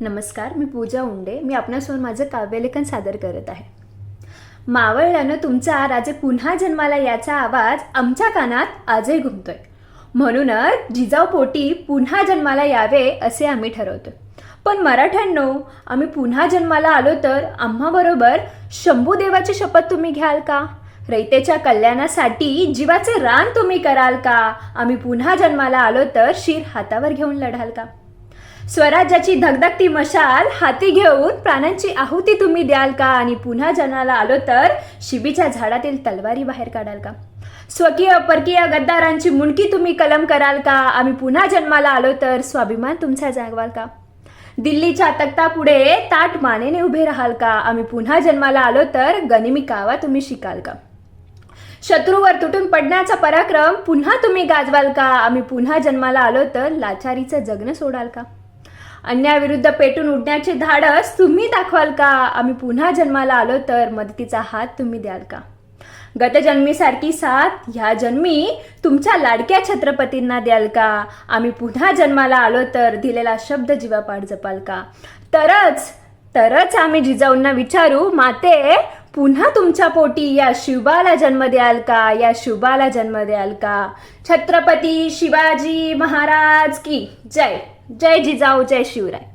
नमस्कार मी पूजा उंडे. मी आपणासमोर माझं काव्यलेखन सादर करत आहे. मावळल्यानं तुमचा राजे पुन्हा जन्माला याचा आवाज आमच्या कानात आजही घुमतोय. म्हणूनच जिजाऊ पोटी पुन्हा जन्माला यावे असे आम्ही ठरवतो पण मराठ्यांनो आम्ही पुन्हा जन्माला आलो तर आम्हाबरोबर शंभूदेवाची शपथ तुम्ही घ्याल का? रयतेच्या कल्याणासाठी जीवाचे रान तुम्ही कराल का? आम्ही पुन्हा जन्माला आलो तर शिर हातावर घेऊन लढाल का? स्वराज्याची धगधगती मशाल हाती घेऊन प्राणांची आहुती तुम्ही द्याल का? आणि पुन्हा जन्माला आलो तर शिबीच्या झाडातील तलवारी बाहेर काढाल का? स्वकीय परकीय गद्दारांची मुंडकी तुम्ही कलम कराल का? आम्ही पुन्हा जन्माला आलो तर स्वाभिमान तुमचा जागवाल का? दिल्लीच्या तक्ता पुढे ताट मानेने उभे राहाल का? आम्ही पुन्हा जन्माला आलो तर गनिमी कावा तुम्ही शिकाल का? शत्रूवर तुटून पडण्याचा पराक्रम पुन्हा तुम्ही गाजवाल का? आम्ही पुन्हा जन्माला आलो तर लाचारीचं जगणं सोडाल का? अन्याविरुद्ध पेटून उडण्याचे धाडस तुम्ही दाखवाल का? आम्ही पुन्हा जन्माला आलो तर मदतीचा हात तुम्ही द्याल का? गतजन्मीसारखी साथ ह्या जन्मी तुमच्या लाडक्या छत्रपतींना द्याल का? आम्ही पुन्हा जन्माला आलो तर दिलेला शब्द जीवापाड जपाल का? तरच तरच आम्ही जिजाऊंना विचारू माते पुन्हा तुमच्या पोटी या शिवबाला जन्म द्याल का? या शिवबाला जन्म द्याल का? छत्रपती शिवाजी महाराज की जय. जय जिजाऊ जय शिवराय.